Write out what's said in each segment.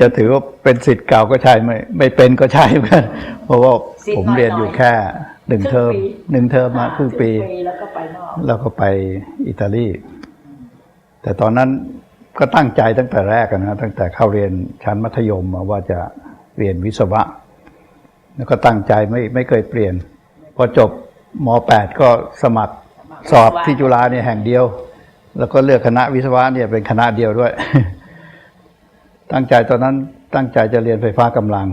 จะถือว่าเป็นสิทธิ์เก่าก็ใช่ไม่ไม่เป็นก็ใช่เหมือนกันเพราะว่าสิทธิ์ผมเรียนอยู่น้อยๆแค่หนึ่งเทอมครึ่งปีหนึ่งเทอมมาครึ่งปีแล้วก็ไปนอกแล้วก็ไปอิตาลี แต่ตอนนั้นก็ตั้งใจตั้งแต่แรกอะนะตั้งแต่เข้าเรียนชั้นมัธยมอะว่าจะเรียนวิศวะ แล้วก็ตั้งใจไม่ไม่เคยเปลี่ยน พอจบม .8 ก็สมัครสอบที่จุฬาเนี่ยแห่งเดียว แล้วก็เลือกคณะวิศวะเนี่ยเป็นคณะเดียวด้วย ตั้งใจตอนนั้นตั้งใจจะเรียนไฟฟ้ากำลัง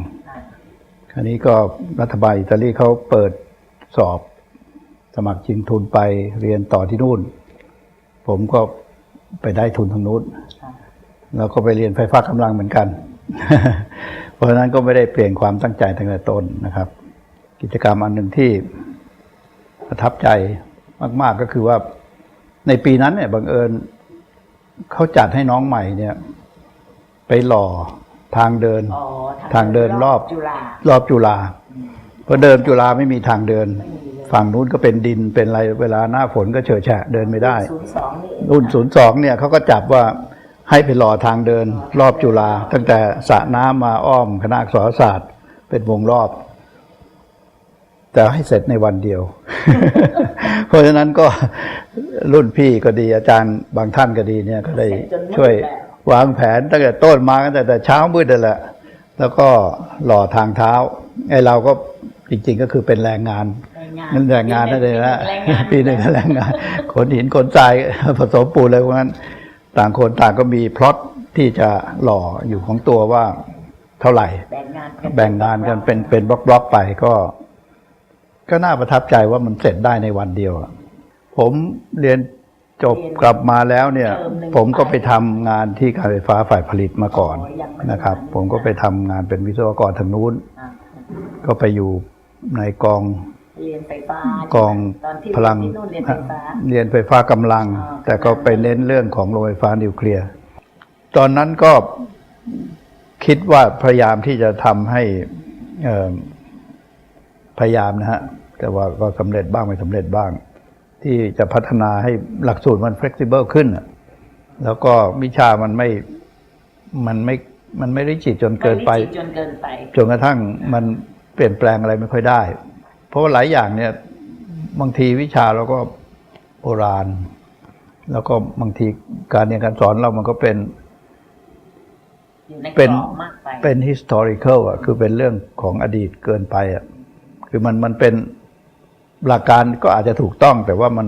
คราวนี้ก็รัฐบาลอิตาลีเขาเปิดสอบสมัครชิงทุนไปเรียนต่อที่นู่น ผมก็ไปได้ทุนทางนู้นแล้วก็ไปเรียนไฟฟ้ากำลังเหมือนกัน เพราะฉะนั้นก็ไม่ได้เปลี่ยนความตั้งใจตั้งแต่ต้นนะครับ กิจกรรมอันหนึ่งที่ประทับใจมาก ๆก็คือว่าในปีนั้นเนี่ยบังเอิญเขาจัดให้น้องใหม่เนี่ย ไปหล่อทางเดินอ๋อทางเดินรอบจุฬารอบจุฬาเพราะเดิมจุฬาไม่มีทางเดิน ฝั่งนู้นก็เป็นดินเป็นอะไรเวลาหน้าฝนก็เฉอะแฉะเดินไม่ได้ศูนย์สองนี่เองรุ่นศูนย์สองเนี่ยเขาก็จับว่าให้ไปรอทางเดิน รอบจุฬาตั้งแต่สระน้ำมาอ้อมคณะอักษรศาสตร์ เป็นวงรอบแต่ให้เสร็จในวันเดียว เพราะฉะนั้นก็รุ่นพี่ก็ดีอาจารย์บางท่านก็ดีเนี่ยก็ได้ช่วย วางแผนตั้งแต่ต้นมาตั้งแต่เช้ามืดนั่นแหละ แล้วก็หล่อทางเท้าไอ้เราก็จริงๆก็คือเป็นแรงงานแรงงานนั่นแรงงานนั่นเองนะแรงงานปีหนึ่งก็แรงงานขนหินขนทรายผสมปูนอะไรพวกนั้น ต่างคนต่างก็มีพล็อตที่จะหล่ออยู่ของตัวว่าเท่าไหร่ แบ่งงานกัแบ่งงานกันเป็นเป็นบล็อกๆไปก็ ก็น่าประทับใจว่ามันเสร็จได้ในวันเดียวอะผมเรียน จบกลับมาแล้วเนี่ย ผมก็ไปทำงานที่การไฟฟ้าฝ่ายผลิตมาก่อนนะครับ ผมก็ไปทำงานเป็นวิศวกรทางนู้นอ่าก็ไปอยู่ในกองเรียนไฟฟ้ากองตอนที่พลังที่นู่นเรียนไฟฟ้าเรียนไฟฟ้ากำลังอ่าแต่ก็ไปเน้นเรื่องของโรงไฟฟ้านิวเคลียร์ตอนนั้นก็คิดว่าพยายามที่จะทำให้เอ่อพยายามนะฮะแต่ว่าก็สำเร็จบ้างไม่สำเร็จบ้าง ที่จะพัฒนาให้หลักสูตรมัน flexible ขึ้นอะแล้วก็วิชามันไม่มันไม่มันไม่ได้จิตจนเกินไปม่วิจิตรจนเกินไปจนกระทั่งมันเปลี่ยนแปลงอะไรไม่ค่อยได้ เพราะว่าหลายอย่างเนี่ยบางทีวิชาเราก็โบราณ แล้วก็บางทีการเรียนการสอนเรามันก็เป็นอยู่ในกเป็นรอบมากไปเป็น historical อะคือเป็นเรื่องของอดีตเกินไปอะคือมันมันเป็น หลักการก็อาจจะถูกต้องแต่ว่ามัน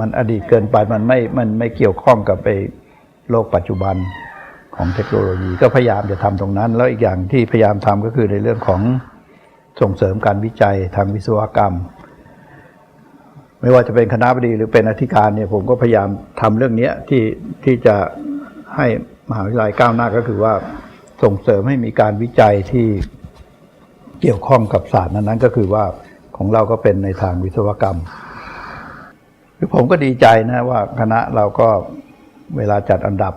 มันอดีตเกินไปมันไม่มันไม่เกี่ยวข้องกับไปโลกปัจจุบันของเทคโนโลยี ก็พยายามจะทำตรงนั้น แล้วอีกอย่างที่พยายามทำก็คือในเรื่องของส่งเสริมการวิจัยทางวิศวกรรม ไม่ว่าจะเป็นคณะบดีหรือเป็นอธิการเนี่ยผมก็พยายามทำเรื่องเนี้ยที่ที่จะให้มหาวิทยาลัยก้าวหน้าก็คือว่าส่งเสริมให้มีการวิจัยที่เกี่ยวข้องกับศาสตร์นั้นๆก็คือว่า ของเราก็เป็นในทางวิศวกรรมคือผมก็ดีใจนะว่าคณะเราก็เวลาจัดอันดับ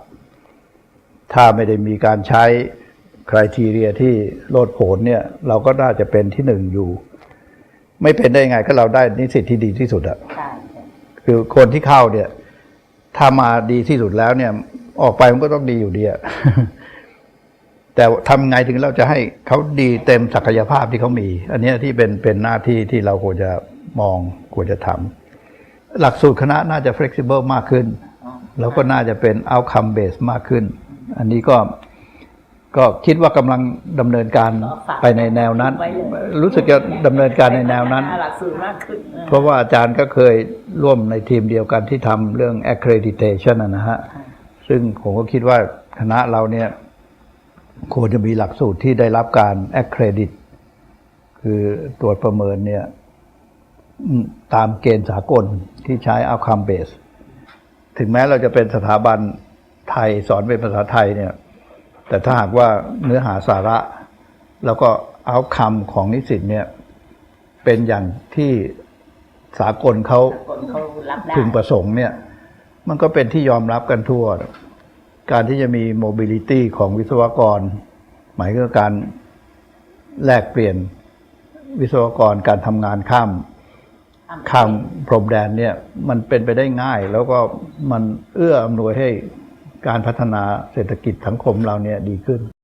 ถ้าไม่ได้มีการใช้คุณทีเรียที่โลดโผนเนี่ย เราก็น่าจะเป็นที่หนึ่งอยู่ ไม่เป็นได้ยังไงก็เราได้นิสิตที่ดีที่สุดอะใช่ใช่คือคนที่เข้าเนี่ย ถ้ามาดีที่สุดแล้วเนี่ย ออกไปมันก็ต้องดีอยู่ดีอะ แต่ทำไงถึงเราจะให้เขาดีเต็มศักยภาพที่เขามี อันเนี้ยที่เป็นเป็นหน้าที่ที่เราควรจะมองควรจะทำหลักสูตรคณะน่าจะ flexible มากขึ้นอ๋อแล้วก็น่าจะเป็น outcome based มากขึ้น อันนี้ก็ก็คิดว่ากำลังดำเนินการก็ฝากไปในแนวนั้นไว้เลยรู้สึกจะดำเนินการในแนวนั้นหลักสูตรมากขึ้นออเพราะว่าอาจารย์ก็เคยร่วมในทีมเดียวกันที่ทำเรื่อง accreditation นะนะฮะ ซึ่งผมก็คิดว่าคณะเราเนี่ย ควรจะมีหลักสูตรที่ได้รับการ accredit คือตรวจประเมินเนี่ยอืมตามเกณฑ์สากลที่ใช้ outcome base ถึงแม้เราจะเป็นสถาบันไทยสอนเป็นภาษาไทยเนี่ย แต่ถ้าหากว่าเนื้อหาสาระ แล้วก็เอาคำของนิสิตเนี่ย เป็นอย่างที่สากลเขาคนเขารับได้พึงประสงค์เนี่ย มันก็เป็นที่ยอมรับกันทั่ว การที่จะมีโมบิลิตี้ของวิศวกร หมายถึงการแลกเปลี่ยนวิศวกรการทำงานข้ามข้ามพรมแดนเนี่ย มันเป็นไปได้ง่าย แล้วก็มันเอื้ออำนวยให้การพัฒนาเศรษฐกิจสังคมเราเนี่ยดีขึ้น